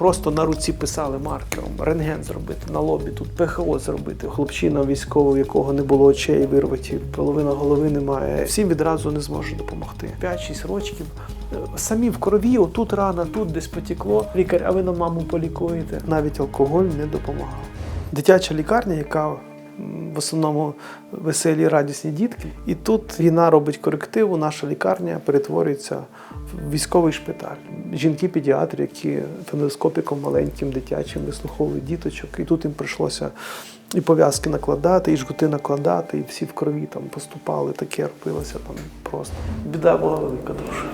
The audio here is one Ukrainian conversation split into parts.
Просто на руці писали маркером, рентген зробити, на лобі тут ПХО зробити. Хлопчина військовий, якого не було очей вирваті, половина голови немає. Всім відразу не зможу допомогти. 5-6 років. Самі в крові, отут рана, тут десь потекло. Лікар, а ви на маму полікуєте. Навіть алкоголь не допомагав. Дитяча лікарня, яка в основному веселі радісні дітки. І тут війна робить корективу, наша лікарня перетворюється в військовий шпиталь. Жінки-педіатри, які фоноскопіком маленьким дитячим вислуховують діточок. І тут їм прийшлося і пов'язки накладати, і жгути накладати, і всі в крові там поступали, таке робилося там просто. Біда була велика дуже.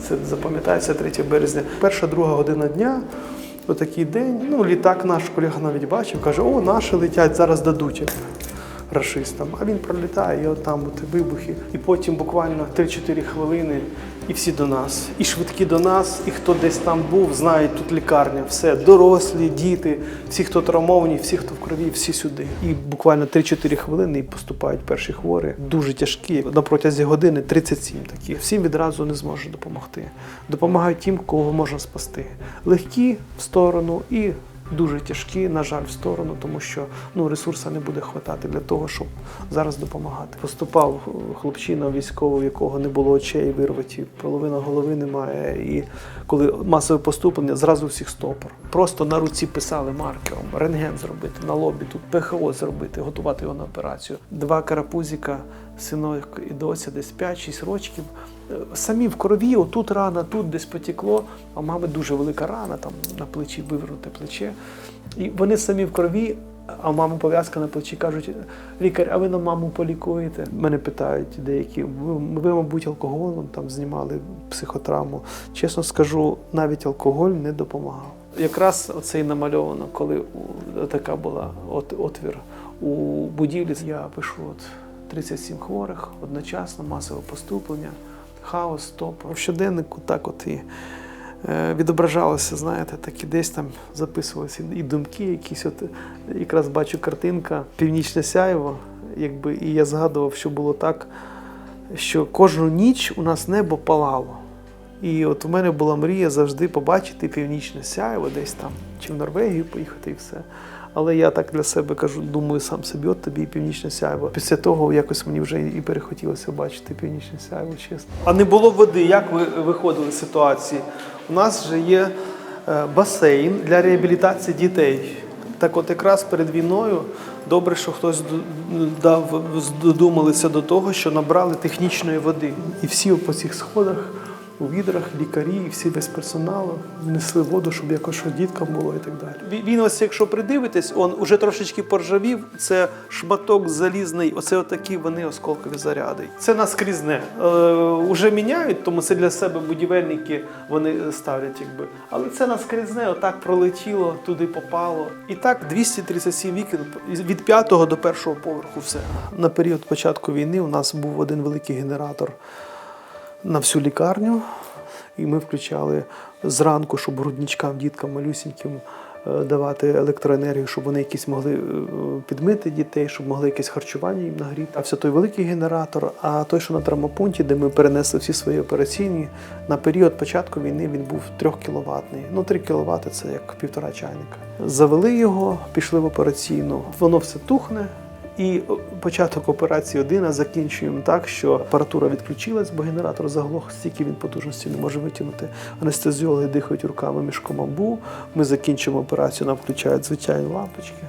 Це запам'ятається 3 березня. Перша друга година дня. Отакий день. Ну, літак наш колега навіть бачив, каже, о, наші летять, зараз дадуть рашистам. А він пролітає, і от там от вибухи. І потім буквально 3-4 хвилини, і всі до нас. І швидкі до нас, і хто десь там був, знають, тут лікарня, все, дорослі, діти, всі, хто травмовані, всі, хто в крові, всі сюди. І буквально 3-4 хвилини і поступають перші хворі, дуже тяжкі. На протязі години 37 таких. Всім відразу не зможе допомогти. Допомагають тим, кого можна спасти. Легкі в сторону і дуже тяжкі, на жаль, в сторону, тому що ну, ресурсу не буде хватати для того, щоб зараз допомагати. Поступав е, хлопчина військовий, у якого не було очей вирваті, половина голови немає. І коли масове поступлення, зразу всіх стопор. Просто на руці писали маркером, рентген зробити, на лобі тут ПХО зробити, готувати його на операцію. Два карапузіка, синок і дося, десь 5-6 років. Самі в крові, отут рана, тут десь потекло, а у мами дуже велика рана, там на плечі вивернуте плече. І вони самі в крові, а у мами пов'язка на плечі кажуть: лікар, а ви на маму полікуєте? Мене питають деякі, ви, мабуть, алкоголем там знімали психотравму. Чесно скажу, навіть алкоголь не допомагав. Якраз оце і намальовано, коли така була от, отвір у будівлі. Я пишу от 37 хворих, одночасно, масове поступлення, хаос, стоп. В щоденнику так от і е, відображалося, знаєте, так і десь там записувалися і думки якісь. От якраз бачу картинка Північне сяйво, якби, і я згадував, що було так, що кожну ніч у нас небо палало. І от у мене була мрія завжди побачити північне сяйво, десь там, чи в Норвегію поїхати і все. Але я так для себе кажу, думаю сам собі, от тобі і північне сяйво. Після того якось мені вже і перехотілося бачити північне сяйво, чесно. А не було води. Як ви виходили з ситуації? У нас вже є е, басейн для реабілітації дітей. Так от якраз перед війною добре, що хтось додумалися до того, що набрали технічної води. І всі по цих сходах у відрах лікарі і всі весь персонал несли воду, щоб якось що діткам було і так далі. Він- ось, якщо придивитесь, он уже трошечки поржавів. Це шматок залізний, оце отакі вони осколкові заряди. Це наскрізне. Е, уже міняють, тому це для себе будівельники вони ставлять, якби. Але це наскрізне, отак пролетіло, туди попало. І так 237 вікон від п'ятого до першого поверху. Все на період початку війни у нас був один великий генератор на всю лікарню. І ми включали зранку, щоб грудничкам, діткам малюсіньким е, давати електроенергію, щоб вони якісь могли е, підмити дітей, щоб могли якесь харчування їм нагріти. А все той великий генератор. А той, що на травмопункті, де ми перенесли всі свої операційні, на період початку війни він був 3 кіловатний. Ну, 3 кВт це як півтора чайника. Завели його, пішли в операційну. Воно все тухне. І початок операції один, а закінчуємо так, що апаратура відключилась, бо генератор заглох, стільки він потужності не може витягнути. Анестезіологи дихають руками мішком амбу. Ми закінчимо операцію, нам включають звичайні лампочки,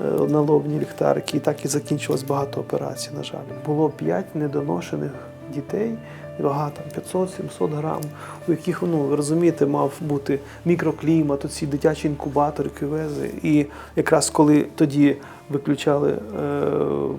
е, налобні ліхтарики. І так і закінчилось багато операцій, на жаль. Було п'ять недоношених дітей, вага там 500-700 грам, у яких, ну, ви розумієте, мав бути мікроклімат, оці дитячі інкубатори, кювези. І якраз коли тоді виключали, е,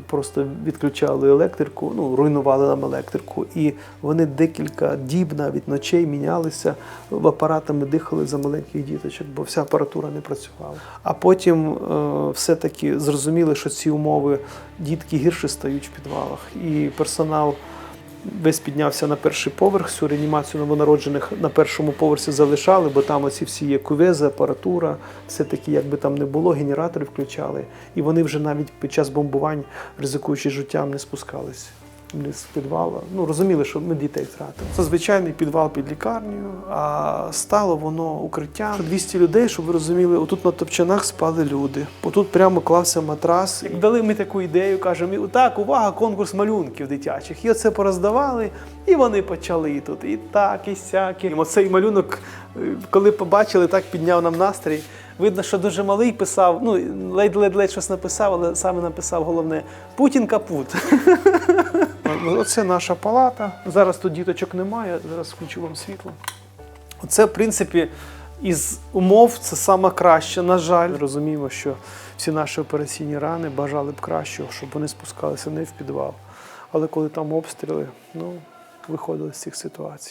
просто відключали електрику, ну, руйнували нам електрику, і вони декілька діб, навіть ночей мінялися, в апаратами дихали за маленьких діточок, бо вся апаратура не працювала. А потім е, все-таки зрозуміли, що ці умови дітки гірше стають в підвалах, і персонал. Весь піднявся на перший поверх, всю реанімацію новонароджених на першому поверсі залишали, бо там оці всі є кувези, апаратура, все таки, як би там не було, генератори включали. І вони вже навіть під час бомбувань, ризикуючи життям, не спускалися. Вниз з підвала. Ну, розуміли, що ми дітей втратили. Це звичайний підвал під лікарнею, а стало воно укриттям. 200 людей, щоб ви розуміли, отут на топчанах спали люди. Отут прямо клався матрас. Як дали ми таку ідею, кажемо, так, увага, конкурс малюнків дитячих. І оце пороздавали, і вони почали тут. І так, і сяк. І Оцей малюнок, е, коли побачили, так підняв нам настрій. Видно, що дуже малий писав, ну, ледь-ледь щось написав, але саме написав головне Путін капут. Оце наша палата. Зараз тут діточок немає, зараз включу вам світло. Оце, в принципі, із умов це саме краще. На жаль, розуміємо, що всі наші операційні рани бажали б кращого, щоб вони спускалися не в підвал. Але коли там обстріли, ну, виходили з цих ситуацій.